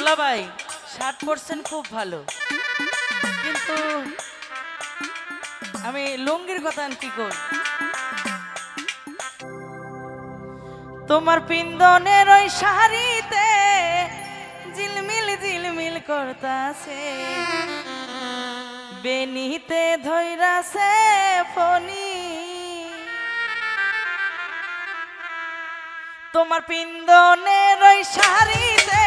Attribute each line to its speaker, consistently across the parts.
Speaker 1: দুলাভাই ষাট পার্সেন্ট খুব ভালো। কিন্তু আমি লুঙ্গির কথা কি করি তোমার পিন্দনের ওই শাড়িতে জিলমিল জিলমিল করতাছে। বেনিতে ধৈরাছে ফনি তোমার পিন্দনের ওই শাড়িতে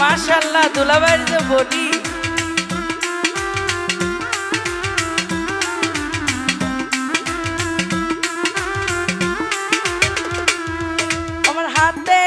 Speaker 1: মাশাল্লাহ দুলাবাই যে বডি। আমার হাতে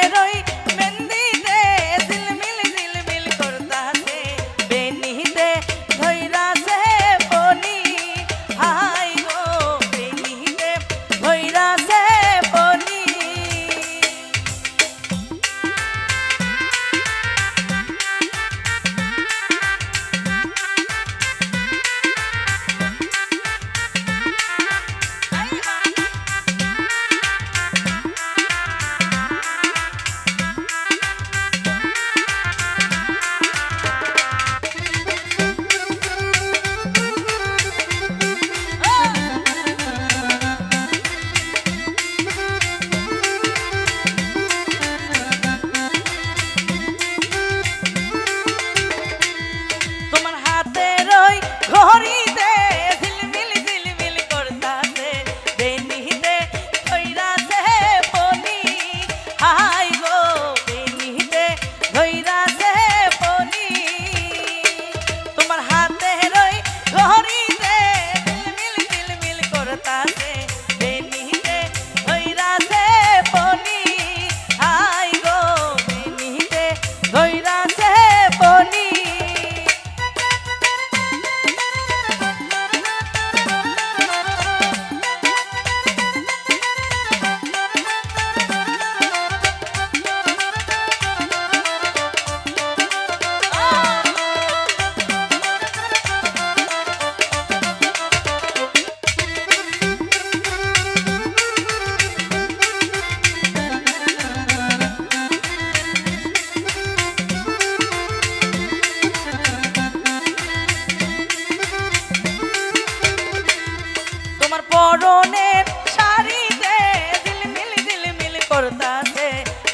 Speaker 1: ha ha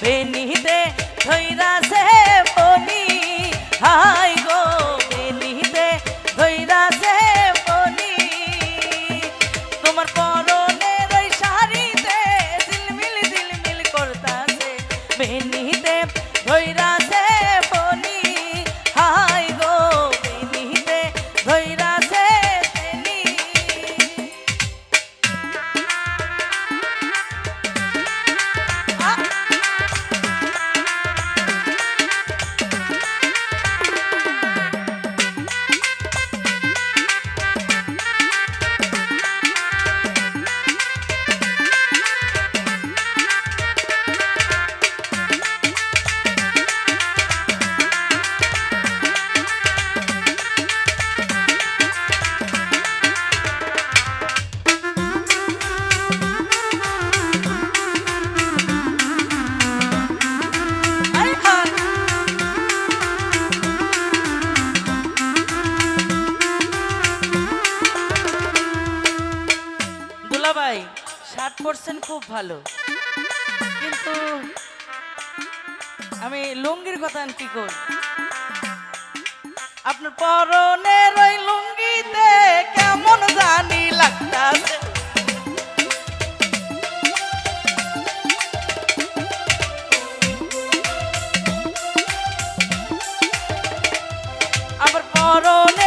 Speaker 1: বেনিতে ধৈরা ষাট পার্সেন্ট খুব ভালো। কিন্তু আমি লুঙ্গির কথা কি করি আপনার পরনের ওই লুঙ্গিতে কেমন জানি লাগতাছে। আবার পরনে